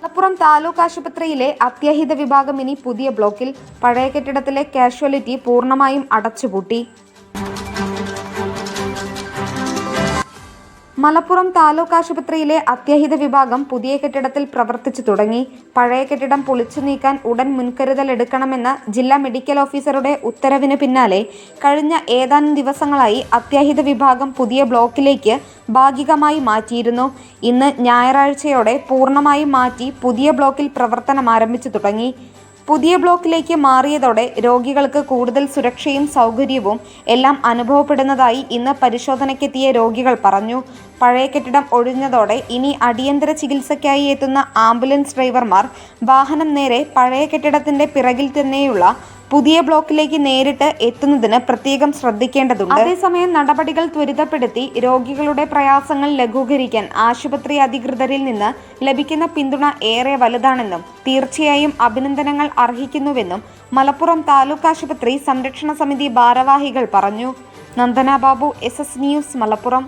മലപ്പുറം താലൂക്ക് ആശുപത്രിയിലെ അത്യാഹിത വിഭാഗം ഇനി പുതിയ ബ്ലോക്കിൽ പഴയ കെട്ടിടത്തിലെ കാഷ്വാലിറ്റി പൂർണമായും അടച്ചുപൂട്ടി. മലപ്പുറം താലൂക്ക് ആശുപത്രിയിലെ അത്യാഹിത വിഭാഗം പുതിയ കെട്ടിടത്തിൽ പ്രവർത്തിച്ചു തുടങ്ങി. പഴയ കെട്ടിടം പൊളിച്ചു നീക്കാൻ ഉടൻ മുൻകരുതൽ എടുക്കണമെന്ന ജില്ലാ മെഡിക്കൽ ഓഫീസറുടെ ഉത്തരവിന് പിന്നാലെ കഴിഞ്ഞ ഏതാനും ദിവസങ്ങളായി അത്യാഹിത വിഭാഗം പുതിയ ബ്ലോക്കിലേക്ക് ഭാഗികമായി മാറ്റിയിരുന്നു. ഇന്ന് ഞായറാഴ്ചയോടെ പൂർണമായും മാറ്റി പുതിയ ബ്ലോക്കിൽ പ്രവർത്തനം ആരംഭിച്ചു തുടങ്ങി. പുതിയ ബ്ലോക്കിലേക്ക് മാറിയതോടെ രോഗികൾക്ക് കൂടുതൽ സുരക്ഷയും സൗകര്യവും എല്ലാം അനുഭവപ്പെടുന്നതായി ഇന്ന് പരിശോധനയ്ക്കെത്തിയ രോഗികൾ പറഞ്ഞു. പഴയ കെട്ടിടം ഒഴിഞ്ഞതോടെ ഇനി അടിയന്തര ചികിത്സയ്ക്കായി എത്തുന്ന ആംബുലൻസ് ഡ്രൈവർമാർ വാഹനം നേരെ പഴയ കെട്ടിടത്തിന്റെ പിറകിൽ തന്നെയുള്ള പുതിയ ബ്ലോക്കിലേക്ക് നേരിട്ട് എത്തുന്നതിന് പ്രത്യേകം ശ്രദ്ധിക്കേണ്ടതുണ്ട്. അതേസമയം നടപടികൾ ത്വരിതപ്പെടുത്തി രോഗികളുടെ പ്രയാസങ്ങൾ ലഘൂകരിക്കാൻ ആശുപത്രി അധികൃതരിൽ നിന്ന് ലഭിക്കുന്ന പിന്തുണ ഏറെ വലുതാണെന്നും തീർച്ചയായും അഭിനന്ദനങ്ങൾ അർഹിക്കുന്നുവെന്നും മലപ്പുറം താലൂക്ക് ആശുപത്രി സംരക്ഷണ സമിതി ഭാരവാഹികൾ പറഞ്ഞു. Nandana Babu S S news Malappuram.